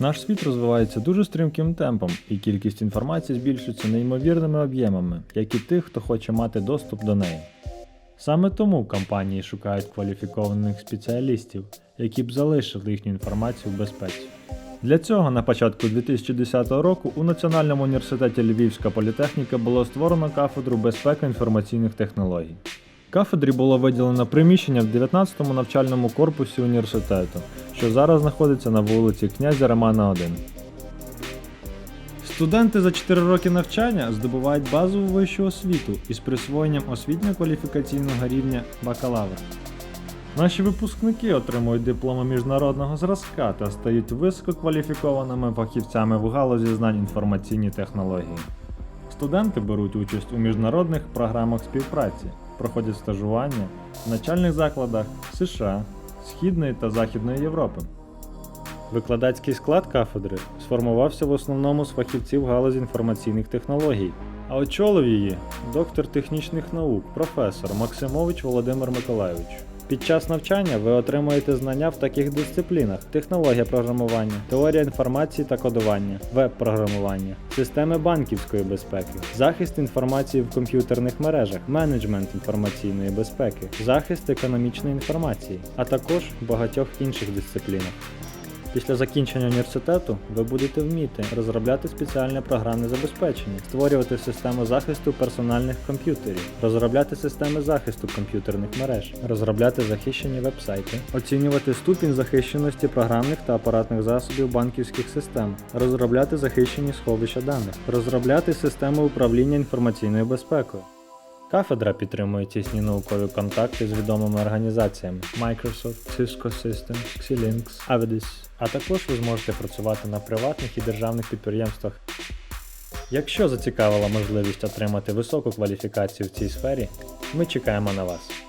Наш світ розвивається дуже стрімким темпом, і кількість інформації збільшується неймовірними об'ємами, як і тих, хто хоче мати доступ до неї. Саме тому компанії шукають кваліфікованих спеціалістів, які б залишили їхню інформацію в безпеці. Для цього на початку 2010 року у Національному університеті Львівська політехніка було створено кафедру безпеки інформаційних технологій. Кафедрі було виділено приміщення в 19-му навчальному корпусі університету, що зараз знаходиться на вулиці князя Романа 1. Студенти за 4 роки навчання здобувають базову вищу освіту із присвоєнням освітньо-кваліфікаційного рівня бакалавр. Наші випускники отримують дипломи міжнародного зразка та стають висококваліфікованими фахівцями в галузі знань інформаційні технології. Студенти беруть участь у міжнародних програмах співпраці, проходять стажування в навчальних закладах США, Східної та Західної Європи. Викладацький склад кафедри сформувався в основному з фахівців галузі інформаційних технологій, а очолив її доктор технічних наук, професор Максимович Володимир Миколайович. Під час навчання ви отримуєте знання в таких дисциплінах: технологія програмування, теорія інформації та кодування, веб-програмування, системи банківської безпеки, захист інформації в комп'ютерних мережах, менеджмент інформаційної безпеки, захист економічної інформації, а також багатьох інших дисциплінах. Після закінчення університету ви будете вміти розробляти спеціальне програмне забезпечення, створювати систему захисту персональних комп'ютерів, розробляти системи захисту комп'ютерних мереж, розробляти захищені веб-сайти, оцінювати ступінь захищеності програмних та апаратних засобів банківських систем, розробляти захищені сховища даних, розробляти системи управління інформаційною безпекою. Кафедра підтримує тісні наукові контакти з відомими організаціями Microsoft, Cisco Systems, Xilinx, Avedis, а також ви зможете працювати на приватних і державних підприємствах. Якщо зацікавила можливість отримати високу кваліфікацію в цій сфері, ми чекаємо на вас.